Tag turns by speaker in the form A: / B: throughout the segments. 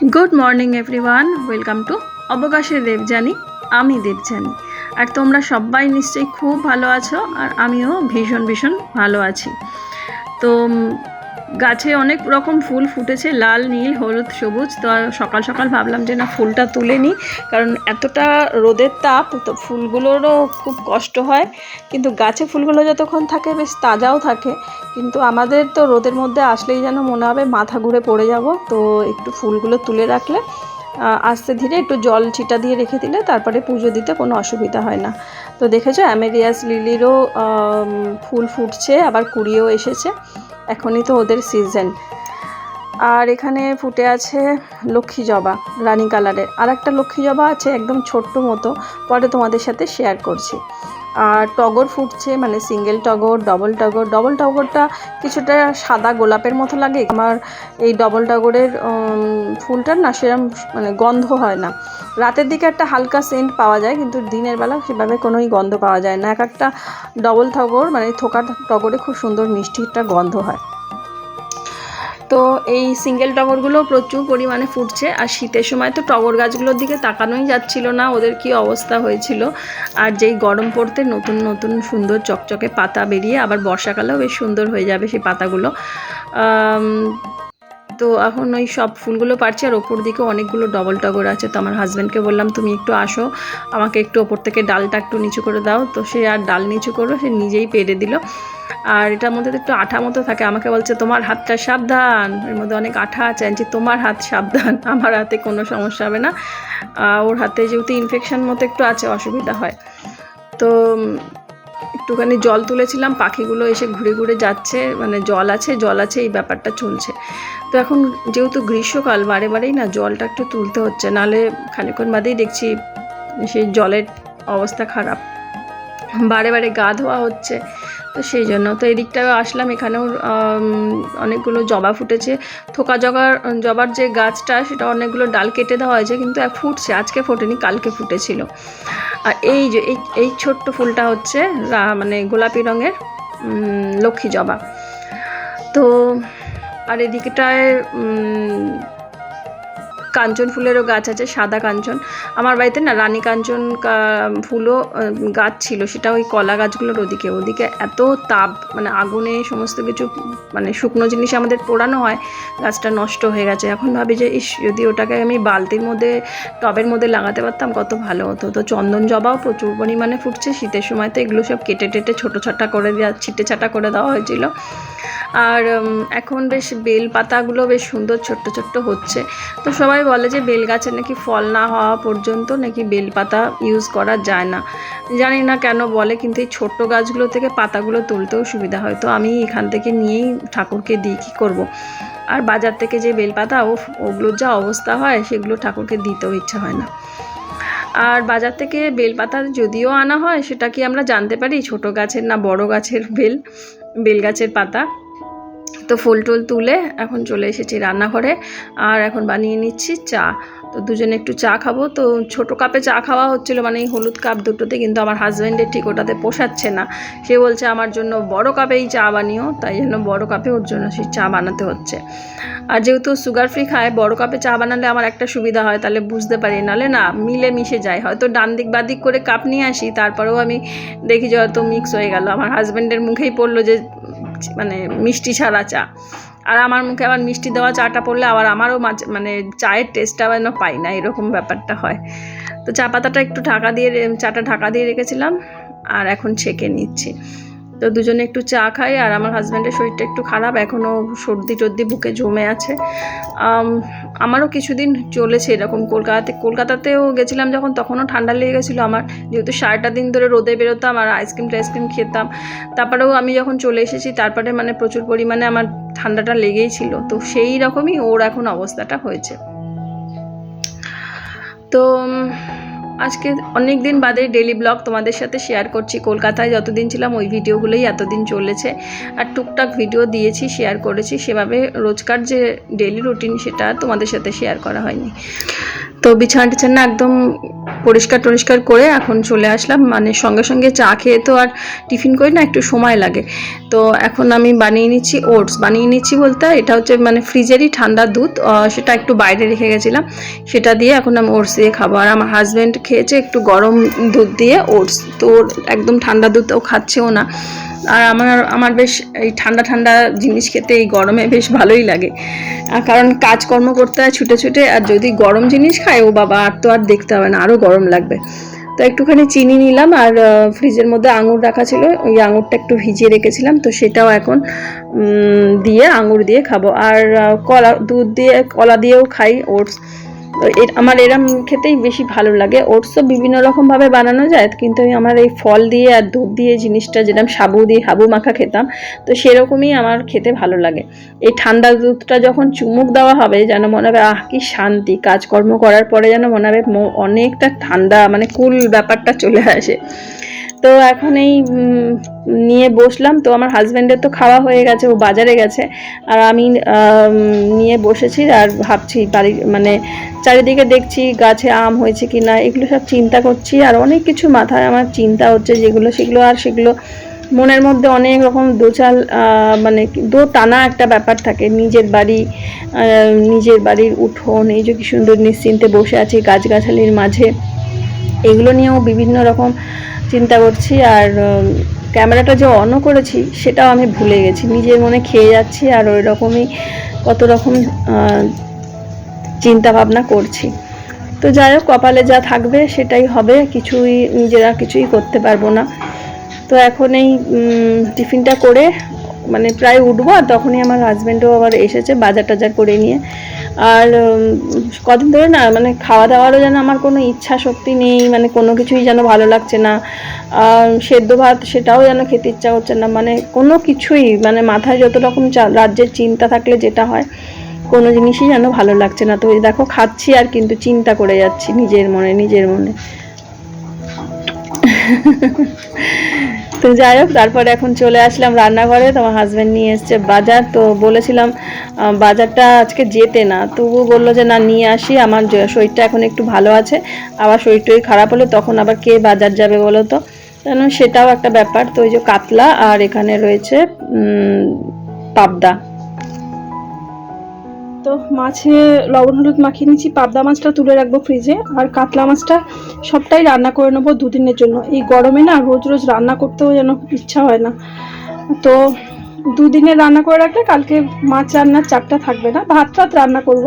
A: Good morning everyone welcome to অবকাশের Debjani আমি দেবজানি আর তোমরা সবাই নিশ্চয়ই খুব ভালো আছো, আর আমিও ভীষণ ভীষণ ভালো আছি। তো গাছে অনেক রকম ফুল ফুটেছে, লাল, নীল, হলুদ, সবুজ। তো সকাল সকাল ভাবলাম যে না, ফুলটা তুলে নিই, কারণ এতটা রোদের তাপ, তো ফুলগুলোরও খুব কষ্ট হয়। কিন্তু গাছে ফুলগুলো যতক্ষণ থাকে, বেশ তাজাও থাকে। কিন্তু আমাদের তো রোদের মধ্যে আসলেই যেন মনে হবে মাথা ঘুরে পড়ে যাব। তো একটু ফুলগুলো তুলে রাখলে আস্তে ধীরে একটু জল ছিটা দিয়ে রেখে দিলে তারপরে পুজো দিতে কোনো অসুবিধা হয় না। তো দেখেছ, অ্যামেরিয়াস লিলিরও ফুল ফুটছে, আবার কুড়িয়েও এসেছে। এখনই তো ওদের সিজন আর এখানে ফুটে আছে লক্ষ্মী জবা, রানি কালারের। আর একটা লক্ষ্মী জবা আছে একদম ছোট্ট মতো, পরে তোমাদের সাথে শেয়ার করছি। আর টগর ফুটছে মানে সিঙ্গেল টগর ডবল টগর ডবল টগরটা কিছুটা সাদা গোলাপের মতো লাগে। আমার এই ডবল টগরের ফুলটার না সেরকম মানে গন্ধ হয় না। রাতের দিকে একটা হালকা সেন্ট পাওয়া যায়, কিন্তু দিনের বেলা সেভাবে কোনোই গন্ধ পাওয়া যায় না। এক একটা ডবল টগর মানে থোকা টগরে খুব সুন্দর মিষ্টি একটা গন্ধ হয়। তো এই সিঙ্গেল টগরগুলো প্রচুর পরিমাণে ফুটছে। আর শীতের সময় তো টগর গাছগুলোর দিকে তাকানোই যাচ্ছিল না, ওদের কি অবস্থা হয়েছিল। আর যেই গরম পড়তে নতুন নতুন সুন্দর চকচকে পাতা বেরিয়ে আবার বর্ষাকালেও বেশ সুন্দর হয়ে যাবে সেই পাতাগুলো। তো এখন ওই সব ফুলগুলো পারছি, আর ওপর দিকে অনেকগুলো ডবল টগর আছে। তো আমার হাজব্যান্ডকে বললাম, তুমি একটু আসো, আমাকে একটু ওপর থেকে ডালটা একটু নিচু করে দাও। তো সে আর ডাল নিচু করো সে নিজেই পেরে দিল। আর এটার মধ্যে তো একটু আঠা মতো থাকে। আমাকে বলছে তোমার হাতটা সাবধান। এর মধ্যে অনেক আঠা আছে। বলছি, তোমার হাত সাবধান আমার হাতে কোনো সমস্যা হবে না। ওর হাতে যেহেতু ইনফেকশন মতো একটু আছে অসুবিধা হয়। তো একটুখানি জল তুলেছিলাম পাখিগুলো এসে ঘুরে ঘুরে যাচ্ছে মানে জল আছে জল আছে এই ব্যাপারটা চলছে। তো এখন যেহেতু গ্রীষ্মকাল বারে বারেই না জলটা একটু তুলতে হচ্ছে নাহলে খানিক্ষণ বাদেই দেখছি সেই জলের অবস্থা খারাপ। বারে বারে গা ধোয়া হচ্ছে। তো সেই জন্য তো এদিকটাও আসলাম, এখানেও অনেকগুলো জবা ফুটেছে। থোকা জগার, জবার যে গাছটা, সেটা অনেকগুলো ডাল কেটে দেওয়া হয়েছে, কিন্তু ফুটছে, আজকে ফোটেনি, কালকে ফুটেছিল। আর এই যে, এই এই ছোট্ট ফুলটা হচ্ছে মানে গোলাপি রঙের লক্ষ্মী জবা। তো, আর এদিকটায় কাঞ্চন ফুলেরও গাছ আছে, সাদা কাঞ্চন। আমার বাড়িতে না রানী কাঞ্চন ফুলও গাছ ছিল, সেটা ওই কলা গাছগুলোর ওদিকে। ওদিকে এত তাপ মানে আগুনে সমস্ত কিছু মানে শুকনো জিনিস আমাদের পোড়ানো হয়, গাছটা নষ্ট হয়ে গেছে। এখন ভাবি যে, ইস, যদি ওটাকে আমি বালতির মধ্যে, টবের মধ্যে লাগাতে পারতাম, কত ভালো হতো। তো চন্দন জবাও প্রচুর পরিমাণে ফুটছে, শীতের সময় তো এগুলো সব কেটে টেটে ছোটো ছাটা করে দেওয়া ছিটে ছাটা করে দেওয়া হয়েছিল। আর এখন বেশ বেল পাতাগুলো বেশ সুন্দর, ছোট্ট ছোট্ট হচ্ছে। তো সবাই বলে যে বেল গাছে নাকি ফল না হওয়া পর্যন্ত নাকি বেল পাতা ইউজ করা যায় না। জানি না কেন বলে, কিন্তু এই ছোট্ট গাছগুলো থেকে পাতাগুলো তুলতেও সুবিধা হয়। তো আমি এখান থেকে নিয়েই ঠাকুরকে দিই, কী করব। আর বাজার থেকে যে বেলপাতা ও ওগুলোর যা অবস্থা হয়, সেগুলো ঠাকুরকে দিতেও ইচ্ছা হয় না। আর বাজার থেকে বেলপাতা যদিও আনা হয়, সেটা কি আমরা জানতে পারি? ছোট গাছের না বড় গাছের বেল বেল গাছের পাতা? তো ফুল টুল তুলে এখন চলে এসেছি রান্নাঘরে আর এখন বানিয়ে নিচ্ছি চা। তো দুজনে একটু চা খাব। তো ছোটো কাপে চা খাওয়া হচ্ছিল মানে এই হলুদ কাপ দুটোতে, কিন্তু আমার হাজব্যান্ডের ঠিক ওটাতে পোষাচ্ছে না। সে বলছে, আমার জন্য বড় কাপেই চা বানিও, তাই জন্য বড় কাপে ওর জন্য সেই চা বানাতে হচ্ছে। আর যেহেতু সুগার ফ্রি খায়, বড় কাপে চা বানালে আমার একটা সুবিধা হয়, তাহলে বুঝতে পারি। নাহলে না মিলে মিশে যায়। হয়তো ডান দিক বাঁ দিক করে কাপ নিয়ে আসি, তারপরেও আমি দেখি যে হয়তো মিক্স হয়ে গেল। আমার হাজব্যান্ডের মুখেই পড়ল যে মানে মিষ্টি ছাড়া চা। আর আমার মুখে আবার মিষ্টি দেওয়া চাটা পড়লে আবার আমারও মাঝে মানে চায়ের টেস্টটা যেন পাই না, এরকম ব্যাপারটা হয়। তো চা পাতাটা একটু ঢাকা দিয়ে চাটা ঢাকা দিয়ে রেখেছিলাম, আর এখন ছেঁকে নিচ্ছি। তো দুজনে একটু চা খাই আর আমার হাজব্যান্ডের শরীরটা একটু খারাপ এখনও সর্দি টর্দি বুকে জমে আছে। আম, আমারও কিছুদিন চলেছে এরকম কলকাতাতে কলকাতাতেও গেছিলাম যখন তখনও ঠান্ডা লেগে গেছিল আমার। যেহেতু সারাটা দিন ধরে রোদে বেরোতাম আর আইসক্রিম টাইসক্রিম খেতাম তারপরেও আমি যখন চলে এসেছি তারপরে মানে প্রচুর পরিমাণে আমার ঠান্ডাটা লেগেই ছিল। তো সেই রকমই ওর এখন অবস্থাটা হয়েছে। তো আজকে অনেক দিন বাদে ডেলি ব্লগ তোমাদের সাথে শেয়ার করছি। কলকাতায় যতদিন ছিলাম, ওই ভিডিওগুলোই এতদিন চলেছে। আর টুকটাক ভিডিও দিয়েছি শেয়ার করেছি। সেভাবে রোজকার যে ডেলি রুটিন সেটা তোমাদের সাথে শেয়ার করা হয়নি। তো বিছানা টিছানা একদম পরিষ্কার টরিষ্কার করে এখন চলে আসলাম। মানে সঙ্গে সঙ্গে চা খেয়ে তো আর টিফিন করি না, একটু সময় লাগে। তো এখন আমি বানিয়ে নিচ্ছি ওটস। বানিয়ে নিচ্ছি বলতে এটা হচ্ছে মানে ফ্রিজেরই ঠান্ডা দুধ। সেটা একটু বাইরে রেখে গেছিলাম। সেটা দিয়ে এখন আমি ওটস দিয়ে খাব। আর আমার হাজব্যান্ড খেয়েছে একটু গরম দুধ দিয়ে ওটস। তো একদম ঠান্ডা দুধ ও খাচ্ছেও না। আর আমার আমার বেশ এই ঠান্ডা ঠান্ডা জিনিস খেতে এই গরমে বেশ ভালোই লাগে। কারণ কাজকর্ম করতে হয় ছুটে ছুটে, আর যদি গরম জিনিস খায়, ও বাবা, আর তো আর দেখতে হবে না আরও গরম লাগবে। তো একটুখানি চিনি নিলাম, আর ফ্রিজের মধ্যে আঙুর রাখা ছিল, ওই আঙুরটা একটু ভিজিয়ে রেখেছিলাম, তো সেটাও এখন দিয়ে আঙুর দিয়ে খাব। আর কলা, দুধ দিয়ে, কলা দিয়েও খাই, ওটস। আমার এরম খেতেই বেশি ভালো লাগে। ওটসও বিভিন্ন রকমভাবে বানানো যায়, কিন্তু আমি আমার এই ফল দিয়ে আর দুধ দিয়ে জিনিসটা যেরকম সাবু দিয়ে হাবু মাখা খেতাম, তো সেরকমই আমার খেতে ভালো লাগে। এই ঠান্ডা দুধটা যখন চুমুক দেওয়া হবে, যেন মনে হবে, আহ, কি শান্তি, কাজকর্ম করার পরে যেন মনে হবে অনেকটা ঠান্ডা মানে কুল ব্যাপারটা চলে আসে। তো এখন এই নিয়ে বসলাম। তো আমার হাজব্যান্ডের তো খাওয়া হয়ে গেছে, ও বাজারে গেছে। আর আমি নিয়ে বসেছি আর ভাবছি বাড়ি মানে চারিদিকে দেখছি গাছে আম হয়েছে কি না এগুলো সব চিন্তা করছি। আর অনেক কিছু মাথায় আমার চিন্তা হচ্ছে যেগুলো, সেগুলো আর সেগুলো মনের মধ্যে অনেক রকম দোচাল মানে দো টানা একটা ব্যাপার থাকে। নিজের বাড়ি নিজের বাড়ির উঠোন, এই যে কি সুন্দর নিশ্চিন্তে বসে আছি গাছগাছালির মাঝে। এগুলো নিয়েও বিভিন্ন রকম চিন্তা করছি আর ক্যামেরাটা যে অনও করেছি সেটাও আমি ভুলে গেছি। নিজের মনে খেয়ে যাচ্ছি আর ওই রকমই কত রকম চিন্তাভাবনা চিন্তা ভাবনা করছি। তো যাই হোক, কপালে যা থাকবে সেটাই হবে, কিছুই নিজেরা কিছুই করতে পারব না। তো এখন এই টিফিনটা করে মানে প্রায় উঠবো আর তখনই আমার হাজব্যান্ডও আবার এসেছে বাজার টাজার করে নিয়ে। আর কদিন ধরে না মানে খাওয়া দাওয়ারও যেন আমার কোনো ইচ্ছা শক্তি নেই মানে কোনো কিছুই যেন ভালো লাগছে না। আর, সেদ্ধ ভাত সেটাও যেন খেতে ইচ্ছা করছে না। মানে কোনো কিছুই মানে মাথায় যত রকম রাজ্যের চিন্তা থাকলে যেটা হয়, কোনো জিনিসই যেন ভালো লাগছে না। তো দেখো খাচ্ছি আর কিন্তু চিন্তা করে যাচ্ছি নিজের মনে নিজের মনে। তো যাই হোক, তারপরে এখন চলে আসলাম রান্নাঘরে। তোমার হাজব্যান্ড নিয়ে এসছে বাজার। তো বলেছিলাম বাজারটা আজকে যেতে না। তবু বলল যে, না, নিয়ে আসি। আমার শরীরটা এখন একটু ভালো আছে। আবার শরীর টরীর খারাপ হলো তখন আবার কে বাজার যাবে বলো তো? সেটাও একটা ব্যাপার। তো ওই যে কাতলা আর এখানে রয়েছে পাবদা। তো মাছে লবণ, হলুদ মাখিয়ে নিচ্ছি পাবদা মাছটা তুলে রাখব ফ্রিজে আর কাতলা মাছটা সবটাই রান্না করে নেব দুদিনের জন্য। এই গরমে না রোজ রোজ রান্না করতেও যেন ইচ্ছা হয় না। তো দুদিনে রান্না করে রাখলে কালকে মাছ রান্নার চাপটা থাকবে না। ভাত টাত রান্না করব।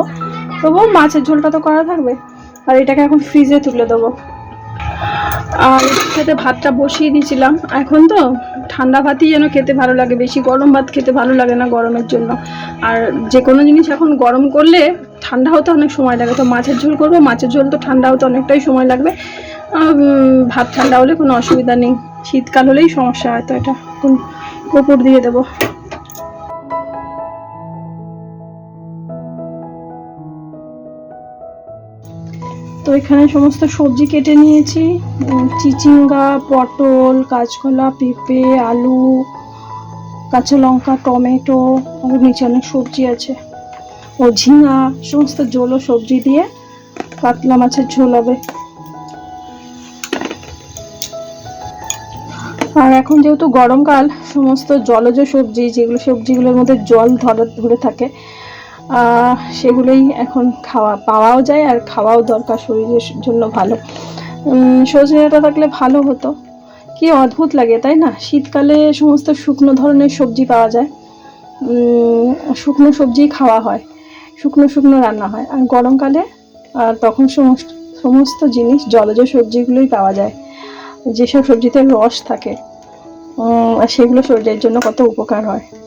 A: তবুও মাছের ঝোলটা তো করা থাকবে। আর এটাকে এখন ফ্রিজে তুলে দেবো। আর খেতে ভাতটা বসিয়ে দিয়েছিলাম। এখন তো ঠান্ডা ভাতই যেন খেতে ভালো লাগে, বেশি গরম ভাত খেতে ভালো লাগে না গরমের জন্য। আর যে কোনো জিনিস এখন গরম করলে ঠান্ডা হতে অনেক সময় লাগে। তো মাছের ঝোল করব, মাছের ঝোল তো ঠান্ডা হতে অনেকটাই সময় লাগবে। ভাত ঠান্ডা হলে কোনো অসুবিধা নেই। শীতকাল হলেই সমস্যা হয়, তো এটা কোন কপুর দিয়ে দেবো। তো এখানে সমস্ত সবজি কেটে নিয়েছি চিচিঙ্গা, পটল, কাঁচকলা, পেঁপে, আলু, কাঁচা লঙ্কা, টমেটো আর নিচে অনেক সবজি আছে। ও ঝিঙা, সমস্ত ও সবজি দিয়ে কাতলা মাছের ঝোল হবে। আর এখন যেহেতু গরমকাল, সমস্ত জলজ সবজি, যেগুলো সবজিগুলোর মধ্যে জল ধরে ধরে থাকে সেগুলোই এখন খাওয়া পাওয়াও যায় আর খাওয়াও দরকার শরীরের জন্য ভালো। উম, সজনে থাকলে ভালো হতো। কি অদ্ভুত লাগে তাই না? শীতকালে সমস্ত শুকনো ধরনের সবজি পাওয়া যায়। শুকনো সবজি খাওয়া হয় শুকনো শুকনো রান্না হয়। আর গরমকালে তখন সমস্ত সমস্ত জিনিস জলজ সবজিগুলোই পাওয়া যায়। যেসব সবজিতে রস থাকে সেগুলো শরীরের জন্য কত উপকার হয়।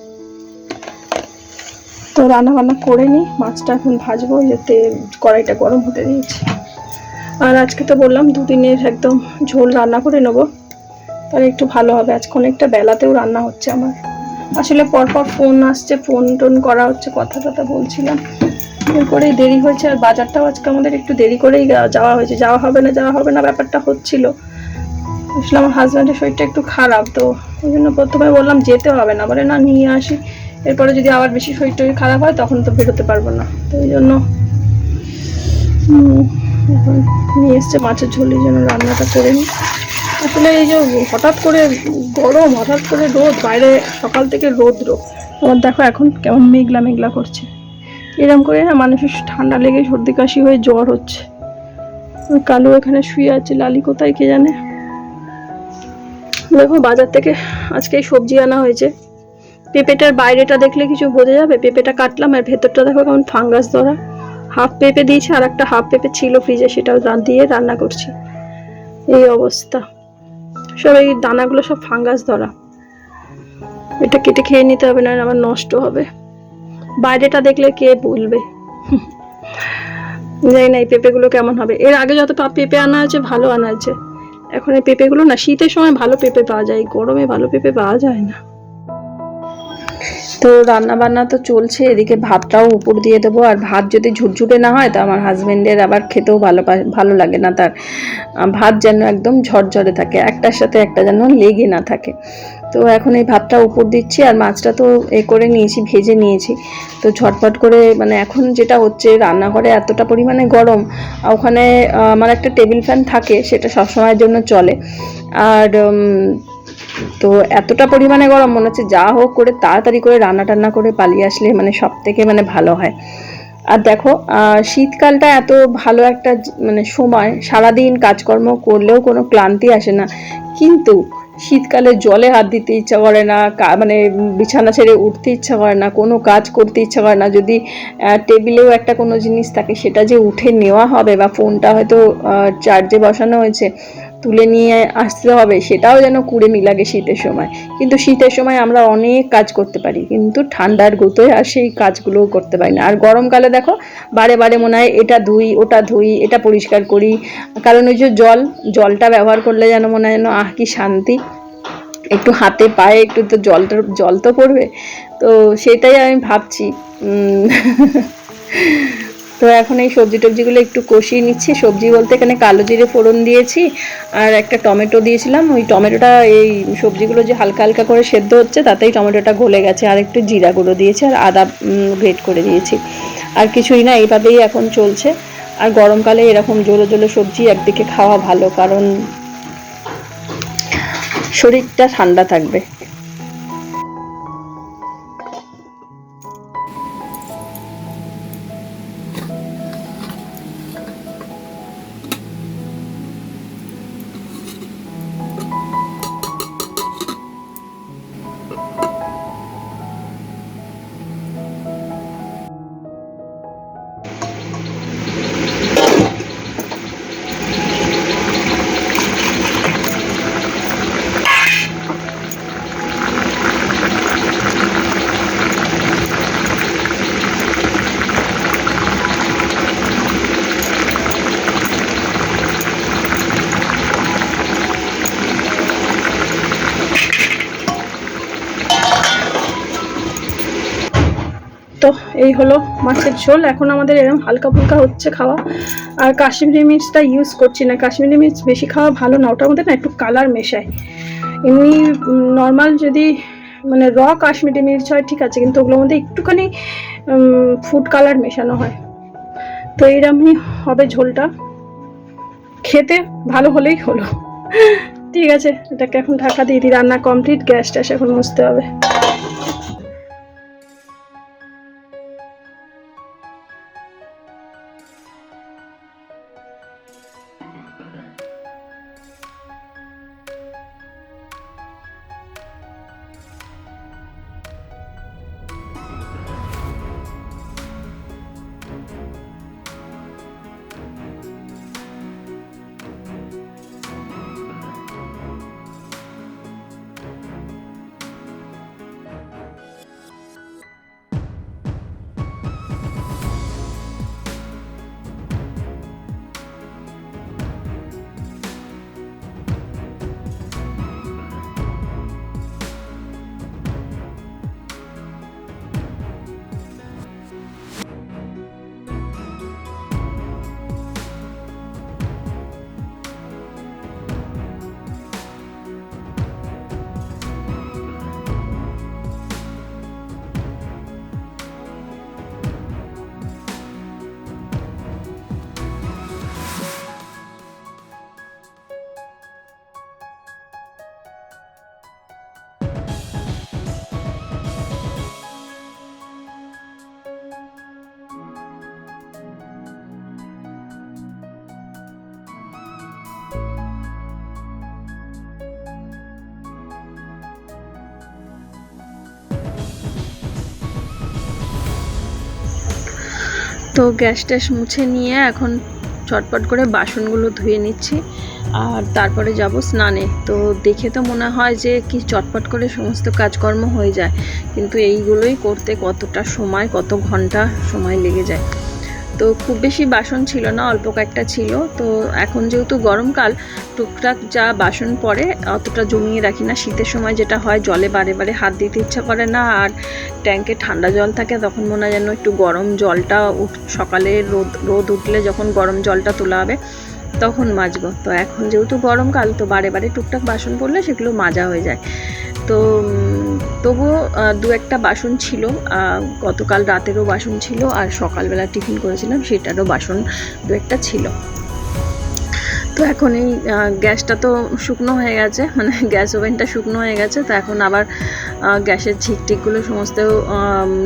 A: তো রান্না বান্না করে নিই, মাছটা এখন ভাজবো যাতে কড়াইটা গরম হতে দিয়েছি। আর আজকে তো বললাম দুদিনের একদম ঝোল রান্না করে নেব, তাহলে একটু ভালো হবে। আজকে অনেকটা বেলাতেও রান্না হচ্ছে আমার। আসলে পরপর ফোন আসছে, ফোন টোন করা হচ্ছে, কথা টথা বলছিলাম। এরপরেই দেরি হয়েছে, আর বাজারটাও আজকে আমাদের একটু দেরি করেই যাওয়া হয়েছে। যাওয়া হবে না, যাওয়া হবে না ব্যাপারটা হচ্ছিল। আসলে আমার হাজব্যান্ডের শরীরটা একটু খারাপ, তো ওই জন্য প্রথমে বললাম যেতে হবে না। বলে, না, নিয়ে আসি। এরপরে যদি আবার বেশি শরীর টরীর খারাপ হয়, তখন তো বেরোতে পারব না। তো ওই জন্য এখন নিয়ে এসছে মাছের ঝোলের জন্য রান্নাটা করে নিই। আসলে এই যে হঠাৎ করে গরম, হঠাৎ করে রোদ, বাইরে সকাল থেকে রৌদ্র। আমার দেখো এখন কেমন মেঘলা মেঘলা করছে। এরকম করে না মানুষের ঠান্ডা লেগে সর্দি কাশি হয়ে জ্বর হচ্ছে। কালু এখানে শুয়ে আছে, লালি কোথায় কে জানে? দেখো বাজার থেকে আজকে সবজি আনা হয়েছে। পেঁপেটার বাইরেটা দেখলে কিছু বোঝা যাবে? পেঁপেটা কাটলাম আর ভেতরটা দেখো কেমন ফাঙ্গাস ধরা। হাফ পেঁপে দিয়েছি, আর একটা হাফ পেঁপে ছিল ফ্রিজে, সেটাও দিয়ে রান্না করছি। এই অবস্থা। সব এই দানাগুলো সব ফাঙ্গাস ধরা। এটা কেটে খেয়ে নিতে হবে না আমার নষ্ট হবে। বাইরেটা দেখলে কে বলবে? জানি না এই পেঁপেগুলো কেমন হবে। এর আগে যত পেঁপে আনা আছে, ভালো আনা আছে। এখন এই পেঁপেগুলো না, শীতের সময় ভালো পেঁপে পাওয়া যায়, গরমে ভালো পেঁপে পাওয়া যায় না। তো রান্না বান্না তো চলছে, এদিকে ভাতটাও উপর দিয়ে দেবো। আর ভাত যদি ঝুরঝুরে না হয়, তো আমার হাজবেন্ডের আবার খেতেও ভালো ভালো লাগে না তার। ভাত যেন একদম ঝরঝরে থাকে, একটার সাথে একটা যেন লেগে না থাকে। তো এখন এই ভাতটা উপর দিচ্ছি, আর মাছটা তো এ করে নিয়েছি, ভেজে নিয়েছি। তো ঝটপট করে মানে এখন যেটা হচ্ছে, রান্নাঘরে এতটা পরিমাণে গরম ওখানে আমার একটা টেবিল ফ্যান থাকে, সেটা সবসময়ের জন্য চলে। আর তো এতটা পরিমাণে গরম মনে হচ্ছে, যা হোক করে তাড়াতাড়ি করে রান্না টান্না করে পালিয়ে আসলে মানে সব থেকে মানে ভালো হয়। আর দেখো শীতকালটা এত ভালো একটা মানে সময়, সারাদিন কাজকর্ম করলেও কোনো ক্লান্তি আসে না। কিন্তু শীতকালে জলে হাত দিতে ইচ্ছা করে না মানে বিছানা ছেড়ে উঠতে ইচ্ছা করে না, কোনো কাজ করতে ইচ্ছা করে না, যদি টেবিলেও একটা কোনো জিনিস থাকে, সেটা যে উঠে নেওয়া হবে বা ফোনটা হয়তো চার্জে বসানো হয়েছে তুলে নিয়ে আসতে হবে, সেটাও যেন কুড়েমি লাগে শীতের সময়। কিন্তু শীতের সময় আমরা অনেক কাজ করতে পারি, কিন্তু ঠান্ডার গুতোয় আর সেই কাজগুলোও করতে পারি না। আর গরমকালে দেখো, বারে বারে মনে হয় এটা ধুই, ওটা ধুই, এটা পরিষ্কার করি। কারণ ওই যে জল, জলটা ব্যবহার করলে যেন মনে হয় যেন আহ, কি শান্তি। একটু হাতে পায়ে একটু তো জলটা জল তো পড়বে। তো সেটাই আমি ভাবছি তো এখন এই সবজি টবজিগুলো একটু কষিয়ে নিচ্ছি। সবজি বলতে এখানে কালো জিরে ফোড়ন দিয়েছি আর একটা টমেটো দিয়েছিলাম। ওই টমেটোটা এই সবজিগুলো যে হালকা হালকা করে সেদ্ধ হচ্ছে, তাতেই টমেটোটা গলে গেছে। আর একটু জিরা গুঁড়ো দিয়েছি আর আদা গ্রেট করে দিয়েছি। আর কিছুই না, এইভাবেই এখন চলছে। আর গরমকালে এরকম জোলো জোলো সবজি একদিকে খাওয়া ভালো, কারণ শরীরটা ঠান্ডা থাকবে। তো এই হলো মাছের ঝোল। এখন আমাদের এরকম হালকা ফুলকা হচ্ছে খাওয়া। আর কাশ্মীরি মির্চটা ইউজ করছি না। কাশ্মীরি মির্চ বেশি খাওয়া ভালো না। ওটার মধ্যে না একটু কালার মেশায়। এমনি নর্মাল যদি মানে র কাশ্মীরি মির্চ হয়, ঠিক আছে। কিন্তু ওগুলোর মধ্যে একটুখানি ফুড কালার মেশানো হয়। তো এইরকমই হবে ঝোলটা। খেতে ভালো হলেই হলো। ঠিক আছে। এটাকে এখন ঢাকা দিয়ে দিই। রান্না কমপ্লিট গ্যাস ট্যাস এখন মুছতে হবে। তো গ্যাস ট্যাস মুছে নিয়ে এখন চটপট করে বাসনগুলো ধুয়ে নিচ্ছি। আর তারপরে যাব স্নানে। তো দেখে তো মনে হয় যে কি চটপট করে সমস্ত কাজকর্ম হয়ে যায়। কিন্তু এইগুলোই করতে কতটা সময়, কত ঘণ্টা সময় লেগে যায়। তো খুব বেশি বাসন ছিল না, অল্প কয়েকটা ছিল। তো এখন যেহেতু গরমকাল, টুকটাক যা বাসন পড়ে, অতটা জমিয়ে রাখি না। শীতের সময় যেটা হয়, জলে বারে বারে হাত দিতে ইচ্ছা করে না, আর ট্যাঙ্কে ঠান্ডা জল থাকে, তখন মনে হয় যেন একটু গরম জলটা উঠ, সকালে রোদ রোদ উঠলে যখন গরম জলটা তোলা হবে, তখন মাজবো। তো এখন যেহেতু গরমকাল, তো বারে বারে টুকটাক বাসন পড়লে সেগুলো মাজা হয়ে যায়। তো তবুও দু একটা বাসন ছিল গতকাল রাতেরও বাসন ছিল আর সকালবেলা টিফিন করেছিলাম, সেটারও বাসন দু একটা ছিল। তো এখন এই গ্যাসটা তো শুকনো হয়ে গেছে মানে গ্যাস ওভেনটা শুকনো হয়ে গেছে, তো এখন আবার গ্যাসের ঝিকটিকগুলো সমস্ত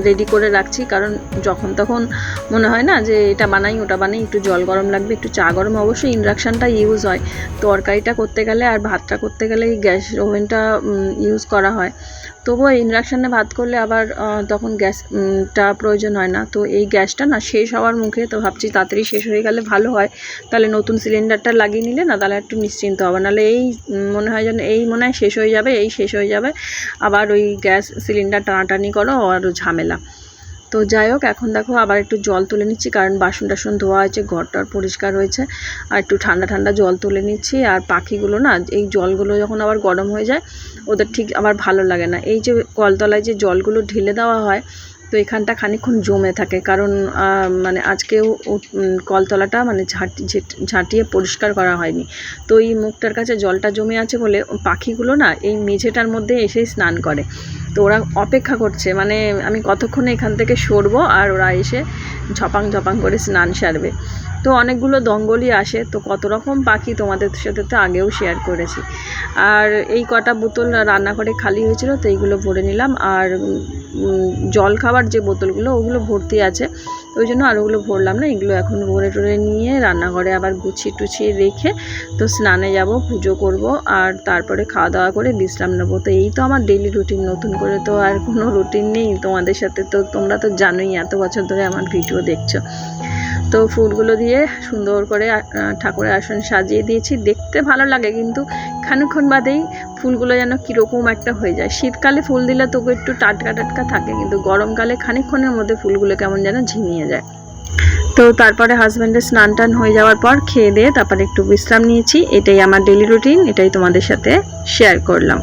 A: রেডি করে রাখছি, কারণ যখন তখন মনে হয় না যে এটা বানাই, ওটা বানাই, একটু জল গরম লাগবে, একটু চা গরম, অবশ্যই ইন্ডাকশানটা ইউজ হয়। তরকারিটা করতে গেলে আর ভাতটা করতে গেলে এই গ্যাস ওভেনটা ইউজ করা হয়। তবুও ইন্ডাকশানে ভাত করলে আবার তখন গ্যাসটা প্রয়োজন হয় না। তো এই গ্যাসটা না শেষ হওয়ার মুখে তো ভাবছি তাড়াতাড়ি শেষ হয়ে গেলে ভালো হয়। তাহলে নতুন সিলিন্ডারটা লাগিয়ে নিলে না তাহলে একটু নিশ্চিন্ত হবে। নাহলে এই মনে হয় যেন এই মনে হয় শেষ হয়ে যাবে, এই শেষ হয়ে যাবে। আবার ওই গ্যাস সিলিন্ডার টানাটানি করো আরও ঝামেলা। তো যাই হোক, এখন দেখো আবার একটু জল তুলে নিচ্ছি, কারণ বাসন টাসন ধোয়া হয়েছে ঘরটার পরিষ্কার হয়েছে, আর একটু ঠান্ডা ঠান্ডা জল তুলে নিচ্ছি, আর পাখিগুলো না, এই জলগুলো যখন আবার গরম হয়ে যায়, ওদের ঠিক আবার ভালো লাগে না। এই যে কলতলায় যে জলগুলো ঢেলে দেওয়া হয় তো এখানটা খানিকক্ষণ জমে থাকে। কারণ মানে আজকেও কলতলাটা মানে ঝেট- ঝাঁটিয়ে পরিষ্কার করা হয়নি। তো এই মুখটার কাছে জলটা জমে আছে বলে পাখিগুলো না এই মেঝেটার মধ্যে এসেই স্নান করে। তো ওরা অপেক্ষা করছে মানে আমি কতক্ষণে এখান থেকে সরবো আর ওরা এসে ঝপাং ঝপাং করে স্নান সারবে। তো অনেকগুলো দঙ্গলই আসে। তো কত রকম পাখি তোমাদের সাথে তো আগেও শেয়ার করেছি। আর এই কটা বোতল রান্নাঘরে খালি হয়েছিল, তো এইগুলো ভরে নিলাম। আর জল খাবার যে বোতলগুলো, ওগুলো ভর্তি আছে। ওই জন্য আর ওগুলো ভরলাম না। এগুলো এখন ভরে টরে নিয়ে রান্নাঘরে আবার গুছিয়ে টুছিয়ে রেখে, তো স্নানে যাব, পুজো করব। আর তারপরে খাওয়া দাওয়া করে বিশ্রাম নেব। তো এই তো আমার ডেইলি রুটিন নতুন করে তো আর কোনো রুটিন নেই তোমাদের সাথে। তো তোমরা তো জানোই, এত বছর ধরে আমার ভিডিও দেখছ। তো ফুলগুলো দিয়ে সুন্দর করে ঠাকুরের আসন সাজিয়ে দিয়েছি। দেখতে ভালো লাগে কিন্তু খানিকক্ষণ বাদেই ফুলগুলো যেন কীরকম একটা হয়ে যায়। শীতকালে ফুল দিলে তবু একটু টাটকা টাটকা থাকে কিন্তু গরমকালে খানিকক্ষণের মধ্যে ফুলগুলো কেমন যেন ঝিমিয়ে যায়। তো তারপরে হাজব্যান্ডের স্নান টান হয়ে যাওয়ার পর খেয়ে দিয়ে তারপরে একটু বিশ্রাম নিয়েছি। এটাই আমার ডেলি রুটিন এটাই তোমাদের সাথে শেয়ার করলাম।